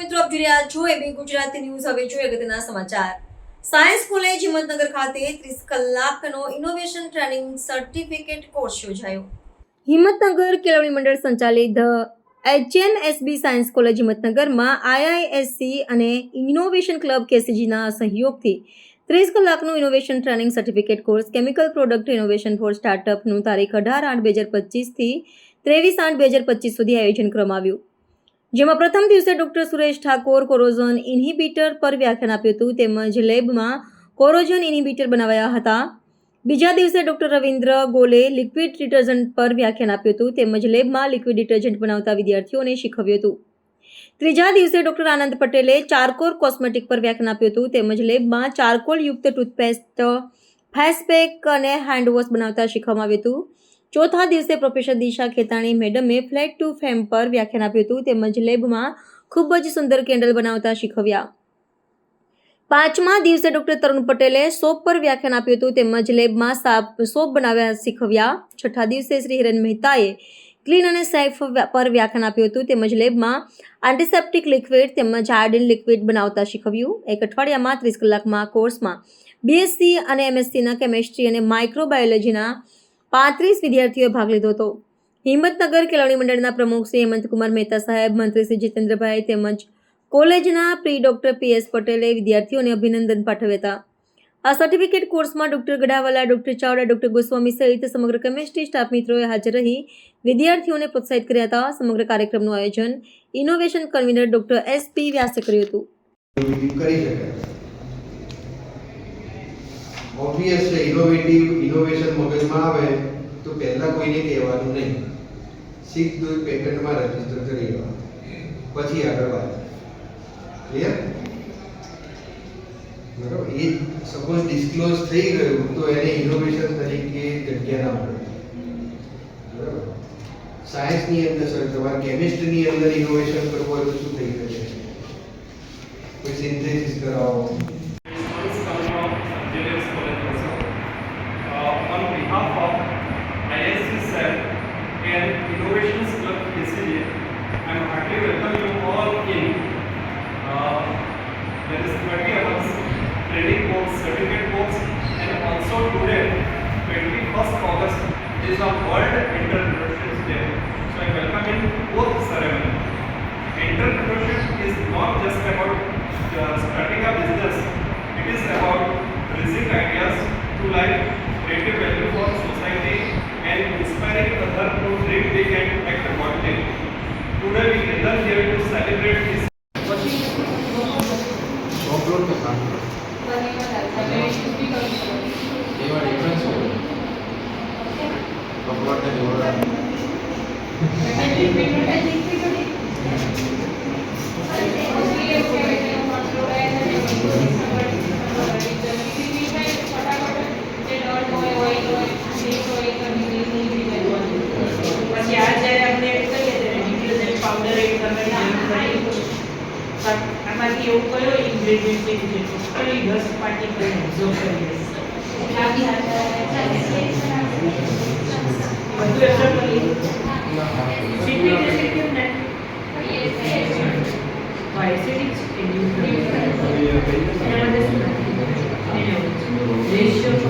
આપ જોઈ રહ્યા છો એબી ગુજરાતી ન્યૂઝ. હવે જોઈએ અગત્યના સમાચાર. સાયન્સ કોલેજ હિંમતનગર ખાતે ત્રીસ કલાકનો ઇનોવેશન ટ્રેનિંગ સર્ટિફિકેટ કોર્સ યોજાયો. હિંમતનગર કેળવણી મંડળ સંચાલિત ધ એચએનએસબી સાયન્સ કોલેજ હિંમતનગરમાં આઈઆઈએસસી અને ઇનોવેશન ક્લબ કેસીજીના સહયોગથી ત્રીસ કલાકનું innovation training certificate course chemical product innovation for સ્ટાર્ટઅપનું તારીખ અઢાર આઠ બે હજાર પચીસથી ત્રેવીસ આઠ બે હજાર પચીસ સુધી આયોજન કરવામાં આવ્યું. જેમાં પ્રથમ દિવસે doctor Suresh Thakor corrosion inhibitor પર વ્યાખ્યાન આપ્યું હતું. તેમજ લેબમાં કોરોઝન ઇન્હિબિટર બનાવાયા હતા. બીજા દિવસે doctor Ravindra Gole liquid detergent પર વ્યાખ્યાન આપ્યું હતું. તેમજ લેબમાં લિક્વિડ ડિટર્જન્ટ બનાવતા વિદ્યાર્થીઓને શીખવ્યું હતું. ત્રીજા દિવસે ડોક્ટર આનંદ પટેલે ચારકોલ કોસ્મેટિક પર વ્યાખ્યાન આપ્યું હતું. તેમજ લેબમાં ચારકોલ યુક્ત ટૂથપેસ્ટ ફેસપેક અને હેન્ડવોશ બનાવતા શીખવવામાં આવ્યું હતું. ચોથા દિવસે પ્રોફેસર દિશા ખેતાણી મેડમે ફ્લેટ ટુ ફેમ પર વ્યાખ્યાન આપ્યું હતું. તેમજ લેબમાં ખૂબ જ સુંદર કેન્ડલ બનાવતા શીખવ્યા. પાંચમા દિવસે ડોક્ટર તરુણ પટેલે સોપ પર વ્યાખ્યાન આપ્યું હતું. તેમજ લેબમાં સાપ સોપ બનાવ્યા શીખવ્યા. છઠ્ઠા દિવસે શ્રી હિરન મહેતાએ ક્લીન અને સેફ પર વ્યાખ્યાન આપ્યું હતું. તેમજ લેબમાં એન્ટિસેપ્ટિક લિક્વિડ તેમજ આયોડિન લિક્વિડ બનાવતા શીખવ્યું. એક અઠવાડિયામાં ત્રીસ કલાકમાં કોર્સમાં બીએસસી અને એમએસસીના કેમેસ્ટ્રી અને માઇક્રોબાયોલોજીના પાંત્રીસ વિદ્યાર્થીઓએ ભાગ લીધો હતો. હિંમતનગર કેળવણી મંડળના પ્રમુખ શ્રી હેમંતકુમાર મહેતા સાહેબ, મંત્રી શ્રી જીતેન્દ્રભાઈ તેમજ કોલેજના પ્રી ડોક્ટર પી એસ પટેલે વિદ્યાર્થીઓને અભિનંદન પાઠવ્યા હતા. આ સર્ટિફિકેટ કોર્સમાં doctor Gadhawala, doctor Chavda, doctor Goswami સહિત સમગ્ર કેમેસ્ટ્રી સ્ટાફ મિત્રોએ હાજર રહી વિદ્યાર્થીઓને પ્રોત્સાહિત કર્યા હતા. સમગ્ર કાર્યક્રમનું આયોજન innovation convener doctor S P વ્યાસે કર્યું હતું. ઓબ્વિયસલી ઇનોવેટિવ ઇનોવેશન મગજમાં આવે તો પહેલા કોઈને કહેવાનું નહીં સીધું પેટન્ટમાં રજીસ્ટર કરી દેવાનું પછી આગળ વાત ક્લિયર બરાબર એ સપોઝ ડિસ્ક્લોઝ થઈ ગયું તો એને ઇનોવેશન તરીકે જગ્યા ના મળે બરાબર સાયન્સની અંદર સર તમારે કેમિસ્ટ્રીની અંદર ઇનોવેશન કરવું હોય તો શું થઈ શકે કોઈ સિન્થેસિસ કરાવો Heartily welcome you all in. Uh, there is 30 hours training course, certificate course, and also today, 21st August, is a World Entrepreneurship Day. So I welcome in both ceremony. Entrepreneurship is not just about uh, starting a business, it is about bringing ideas to life, creating value for society, and inspiring others to dream big and act accordingly. Today we gather here to celebrate this. Software તો આમાંથી એવું કયો ingredient છે જે totally દસ particle absorb કરી બધું absorb કરી સીપી એસિડ કેમ ને એસિડિક માટે રેશિયો